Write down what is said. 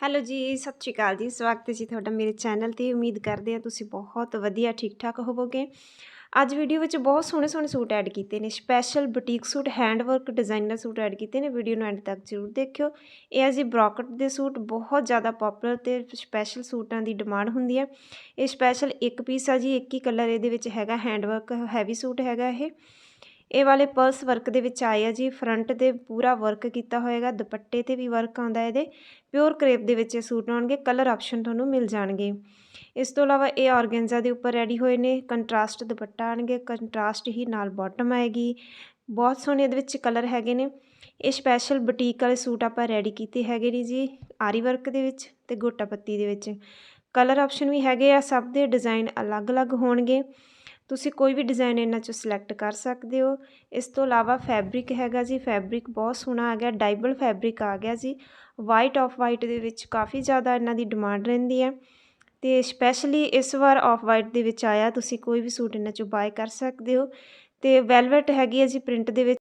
Hello ਜੀ, ਸਤਿ ਸ਼੍ਰੀ ਅਕਾਲ ਜੀ, ਸਵਾਗਤ ਹੈ ਜੀ ਤੁਹਾਡਾ ਮੇਰੇ ਚੈਨਲ ਤੇ। ਉਮੀਦ ਕਰਦੇ ਹਾਂ ਤੁਸੀਂ ਬਹੁਤ ਵਧੀਆ ਠੀਕ ਠਾਕ ਹੋਵੋਗੇ। ਅੱਜ ਵੀਡੀਓ ਵਿੱਚ ਬਹੁਤ ਸੋਹਣੇ ਸੋਹਣੇ ਸੂਟ ਐਡ ਕੀਤੇ ਨੇ। Special boutique suit, handwork designer suit add ਕੀਤੇ ਨੇ। ਵੀਡੀਓ ਨੂੰ ਐਂਡ ਤੱਕ ਜ਼ਰੂਰ ਦੇਖਿਓ। ਇਹ ਆ ਜੀ ਬ੍ਰੋਕਟ ਦੇ ਸੂਟ, ਬਹੁਤ ਜ਼ਿਆਦਾ ਪਪੂਲਰ ਤੇ ਸਪੈਸ਼ਲ ਸੂਟਾਂ ਦੀ ਡਿਮਾਂਡ ਹੁੰਦੀ ਹੈ। ਇਹ ਸਪੈਸ਼ਲ ਇੱਕ ਪੀਸ ਆ ਜੀ, ਇੱਕ ਹੀ ਕਲਰ ਇਹਦੇ ਵਿੱਚ ਹੈਗਾ, ਹੈਂਡਵਰਕ ਹੈਵੀ ਸੂਟ ਹੈਗਾ ਇਹ। ਇਹ ਵਾਲੇ ਪਰਸ ਵਰਕ ਦੇ ਵਿੱਚ ਆਏ ਆ ਜੀ। ਫਰੰਟ ਤੇ ਪੂਰਾ ਵਰਕ ਕੀਤਾ ਹੋਏਗਾ। ਦੁਪੱਟੇ ਤੇ ਵੀ ਵਰਕ ਆਉਂਦਾ ਇਹਦੇ। ਪਿਓਰ ਕਰੇਪ ਦੇ ਵਿੱਚ ਇਹ ਸੂਟ ਆਉਣਗੇ। ਕਲਰ ਆਪਸ਼ਨ ਤੁਹਾਨੂੰ ਮਿਲ ਜਾਣਗੇ। ਇਸ ਤੋਂ ਇਲਾਵਾ ਇਹ ਆਰਗੈਂਜ਼ਾ ਦੇ ਉੱਪਰ ਰੈਡੀ ਹੋਏ ਨੇ। ਕੰਟਰਾਸਟ ਦੁਪੱਟਾ ਆਣਗੇ। ਕੰਟਰਾਸਟ ਹੀ ਨਾਲ ਬਾਟਮ ਆਏਗੀ। ਬਹੁਤ ਸੋਹਣੇ ਇਹਦੇ ਵਿੱਚ ਕਲਰ ਹੈਗੇ ਨੇ। ਇਹ ਸਪੈਸ਼ਲ ਬੁਟੀਕ ਵਾਲੇ ਸੂਟ ਆਪਾਂ ਰੈਡੀ ਕੀਤੇ ਹੈਗੇ ਨੇ ਜੀ। ਆਰੀ ਵਰਕ ਦੇ ਵਿੱਚ ਤੇ ਗੋਟਾ ਪੱਤੀ ਦੇ ਵਿੱਚ। ਕਲਰ ਆਪਸ਼ਨ ਵੀ ਹੈਗੇ ਆ। ਸਭ ਦੇ ਡਿਜ਼ਾਈਨ ਅਲੱਗ-ਅਲੱਗ ਹੋਣਗੇ। ਤੁਸੀਂ ਕੋਈ ਵੀ ਡਿਜ਼ਾਈਨ ਇਹਨਾਂ ਚੋਂ ਸਿਲੈਕਟ ਕਰ ਸਕਦੇ ਹੋ। ਇਸ ਤੋਂ ਇਲਾਵਾ ਫੈਬਰਿਕ ਹੈਗਾ ਜੀ ਫੈਬਰਿਕ ਬਹੁਤ ਸੋਹਣਾ ਆ ਗਿਆ ਡਾਈਬਲ ਫੈਬਰਿਕ ਆ ਗਿਆ ਜੀ। ਵਾਈਟ ਆਫ ਵਾਈਟ ਦੇ ਵਿੱਚ ਕਾਫੀ ਜ਼ਿਆਦਾ ਇਹਨਾਂ ਦੀ ਡਿਮਾਂਡ ਰਹਿੰਦੀ ਹੈ। ਤੇ ਸਪੈਸ਼ਲੀ ਇਸ ਵਾਰ ਆਫ ਵਾਈਟ ਦੇ ਵਿੱਚ ਆਇਆ, ਤੁਸੀਂ ਕੋਈ ਵੀ ਸੂਟ ਇਹਨਾਂ ਚੋਂ ਬਾਏ ਕਰ ਸਕਦੇ ਹੋ। ਤੇ ਵੈਲਵਟ ਹੈਗੀ ਹੈ ਜੀ ਪ੍ਰਿੰਟ ਦੇ ਵਿੱਚ